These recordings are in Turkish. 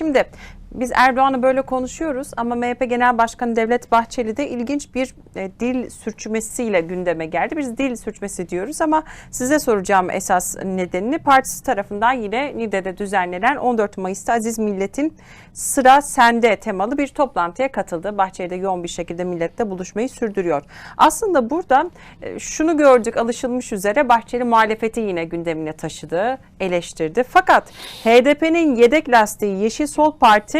Şimdi biz Erdoğan'ı böyle konuşuyoruz ama MHP Genel Başkanı Devlet Bahçeli de ilginç bir e, dil sürçmesiyle gündeme geldi. Biz dil sürçmesi diyoruz ama size soracağım esas nedenini partisi tarafından yine Niğde'de düzenlenen 14 Mayıs'ta Aziz Millet'in sıra sende temalı bir toplantıya katıldı. Bahçeli de yoğun bir şekilde milletle buluşmayı sürdürüyor. Aslında burada e, şunu gördük alışılmış üzere Bahçeli muhalefeti yine gündemine taşıdı, eleştirdi. Fakat HDP'nin yedek lastiği Yeşil Sol Parti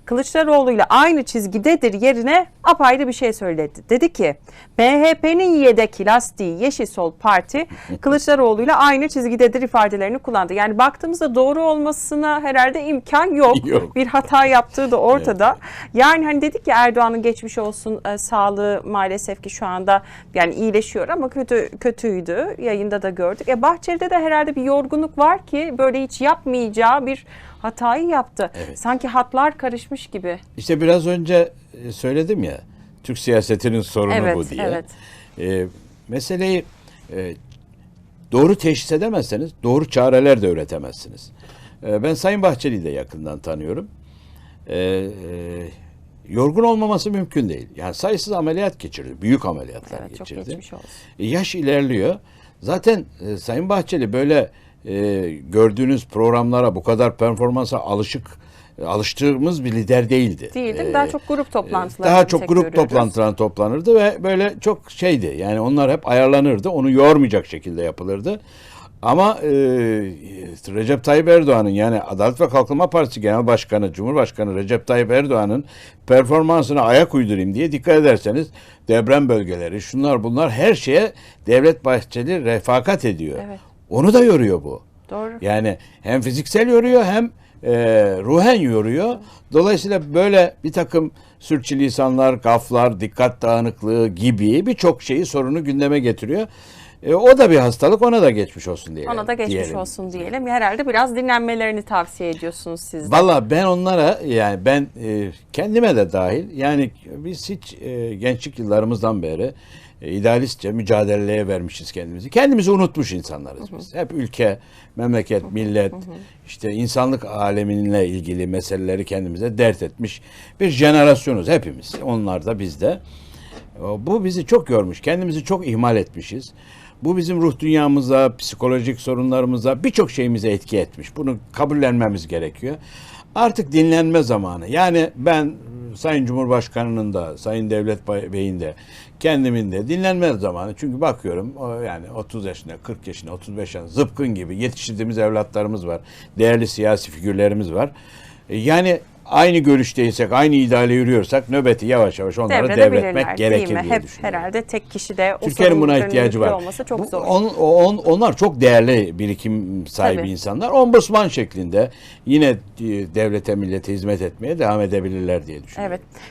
Kılıçdaroğlu ile aynı çizgidedir yerine apayrı bir şey söyledi. Dedi ki MHP'nin yedek lastiği Yeşil Sol Parti Kılıçdaroğlu ile aynı çizgidedir ifadelerini kullandı. Yani baktığımızda doğru olmasına herhalde imkan yok. Yok. Bir hata yaptığı da ortada. Yani hani dedik ya Erdoğan'ın geçmiş olsun e, sağlığı maalesef ki şu anda yani iyileşiyor ama kötü kötüydü. Yayında da gördük. E Bahçeli'de de herhalde bir yorgunluk var ki böyle hiç yapmayacağı bir hatayı yaptı. Evet. Sanki hatlar karışmış gibi. İşte biraz önce e, söyledim ya Türk siyasetinin sorunu Evet, bu diye. evet. E, meseleyi e, doğru teşhis edemezseniz doğru çareler de üretemezsiniz. E, ben Sayın Bahçeli'yi de yakından tanıyorum. E, e, yorgun olmaması mümkün değil. Yani sayısız ameliyat geçirdi. Büyük ameliyatlar Evet çok geçirdi. geçmiş olsun. E, Yaş ilerliyor. Zaten e, Sayın Bahçeli böyle e, gördüğünüz programlara bu kadar performansa alışık alıştığımız bir lider değildi. Değildim. E, Daha çok grup toplantıları. daha çok grup toplantılarına toplanırdı ve böyle çok şeydi. Yani onlar hep ayarlanırdı. Onu yormayacak şekilde yapılırdı. Ama e, Recep Tayyip Erdoğan'ın yani Adalet ve Kalkınma Partisi Genel Başkanı, Cumhurbaşkanı Recep Tayyip Erdoğan'ın performansına ayak uydurayım diye dikkat ederseniz deprem bölgeleri, şunlar bunlar her şeye Devlet Bahçeli refakat ediyor. Evet. Onu da yoruyor bu. Doğru. Yani hem fiziksel yoruyor hem e, ruhen yoruyor. Dolayısıyla böyle bir takım sürçülisanlar, gaflar, dikkat dağınıklığı gibi birçok şeyi sorunu gündeme getiriyor. E, o da bir hastalık ona da geçmiş olsun diyelim. Ona da geçmiş diyelim. olsun diyelim. Herhalde biraz dinlenmelerini tavsiye ediyorsunuz siz de. Valla ben onlara yani ben e, kendime de dahil yani biz hiç e, gençlik yıllarımızdan beri idealistçe mücadeleye vermişiz kendimizi. Kendimizi unutmuş insanlarız biz. Hep ülke, memleket, millet, işte insanlık aleminle ilgili meseleleri kendimize dert etmiş bir jenerasyonuz hepimiz. Onlar da biz de. Bu bizi çok yormuş. Kendimizi çok ihmal etmişiz. Bu bizim ruh dünyamıza, psikolojik sorunlarımıza, birçok şeyimize etki etmiş. Bunu kabullenmemiz gerekiyor. Artık dinlenme zamanı. Yani ben e, Sayın Cumhurbaşkanı'nın da, Sayın Devlet Bey'in de, kendimin de dinlenme zamanı. Çünkü bakıyorum yani 30 yaşında, 40 yaşında, 35 yaşında zıpkın gibi yetiştirdiğimiz evlatlarımız var. Değerli siyasi figürlerimiz var. E, Yani aynı görüşteysek, aynı ideale yürüyorsak nöbeti yavaş yavaş onlara devretmek gerekir diye Hep düşünüyorum. herhalde tek kişide o Türkiye'nin buna ihtiyacı var. olması çok Bu- zor. on- on- onlar çok değerli birikim sahibi Tabii. insanlar. Ombudsman şeklinde yine e, devlete millete hizmet etmeye devam edebilirler diye düşünüyorum. Evet.